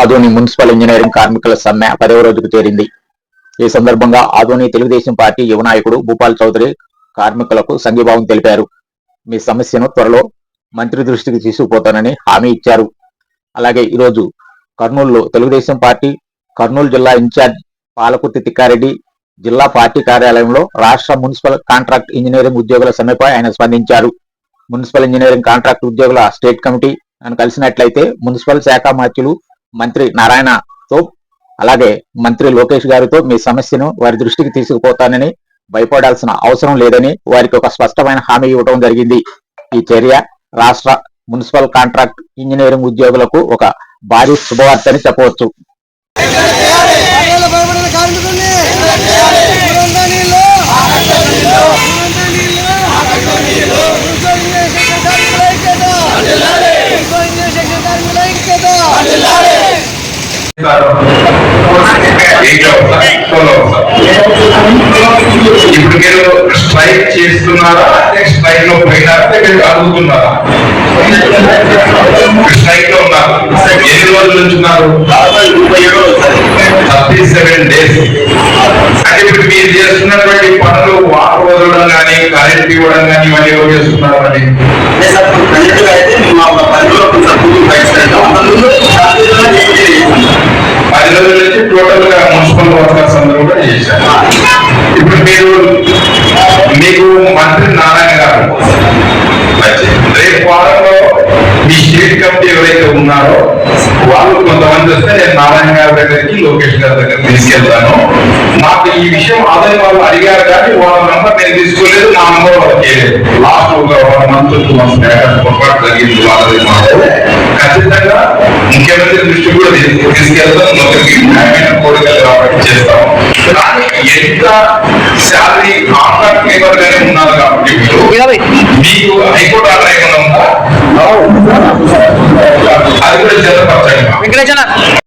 Adoni municipal engineering కార్మికుల సమ్మె పదవ రోజుకు చేరింది. ఈ సందర్భంగా ఆదోని తెలుగుదేశం పార్టీ యువ నాయకుడు భూపాల్ చౌదరి కార్మికులకు సంఘీభావం తెలిపారు. మీ సమస్యను త్వరలో మంత్రి దృష్టికి తీసుకుపోతానని హామీ ఇచ్చారు. అలాగే ఈరోజు కర్నూలులో తెలుగుదేశం పార్టీ కర్నూలు జిల్లా ఇన్ఛార్జ్ పాలకుర్తి తిక్కారెడ్డి జిల్లా పార్టీ కార్యాలయంలో రాష్ట్ర మున్సిపల్ కాంట్రాక్ట్ ఇంజనీరింగ్ ఉద్యోగుల సమ్మెపై ఆయన స్పందించారు. మున్సిపల్ ఇంజనీరింగ్ కాంట్రాక్ట్ ఉద్యోగుల స్టేట్ కమిటీ అని కలిసినట్లయితే మున్సిపల్ శాఖ మాత్యులు మంత్రి నారాయణతో అలాగే మంత్రి లోకేష్ గారితో మీ సమస్యను వారి దృష్టికి తీసుకుపోతానని భయపడాల్సిన అవసరం లేదని వారికి ఒక స్పష్టమైన హామీ ఇవ్వడం జరిగింది. ఈ చర్య రాష్ట్ర మున్సిపల్ కాంట్రాక్ట్ ఇంజనీరింగ్ ఉద్యోగులకు ఒక భారీ శుభవార్త అని చెప్పవచ్చు ఆటోల ఇప్పుడు మీరు స్ట్రైక్ చేస్తున్నారా అంటే స్ట్రైక్లో పోయినారా అంటే మీరు అడుగుతున్నారా స్ట్రైక్లో ఉన్నారు ఎన్ని రోజుల నుంచి ఉన్నారు థర్టీ సెవెన్ డేస్ అంటే ఇప్పుడు మీరు చేస్తున్నటువంటి పనులు వాటర్ వదలడం కానీ కరెంట్ ఇవ్వడం కానీ ఇవన్నీ ఎవరు చేస్తున్నారు అని రోజుల గా మున్సిపల్ వర్కర్స్ అందరూ కూడా చేశారు. ఇప్పుడు మీరు మీకు మంత్రి నారాయణ గారు రేపు వారంలో మీ స్టేట్ కమిటీ ఎవరైతే ఉన్నారో వాళ్ళు కొంతమంది వస్తే నేను నారాయణ గారి దగ్గరికి లోకేష్ గారి దగ్గర తీసుకెళ్తాను. నాకు ఈ విషయం ఆదాయం వాళ్ళు అడిగారు కానీ వాళ్ళ నంబర్ నేను తీసుకోలేదు నా నంబర్ వాళ్ళకి లాస్ట్ ఒక వన్ మంత్ టూ మంత్స్ పొరపాటు జరిగింది వాళ్ళది మాకు. ఖచ్చితంగా ముఖ్యమంత్రి దృష్టి కూడా తీసుకెళ్తాం. ఒకరికి న్యాయమైన కోరికలు కాబట్టి కానీ ఎంత శాలరీ ఉన్నారు కాబట్టి మీకు హైకోర్టు ఆర్డర్ ఏమైనా ఉందా? అది కూడా వెంకటేశ్వర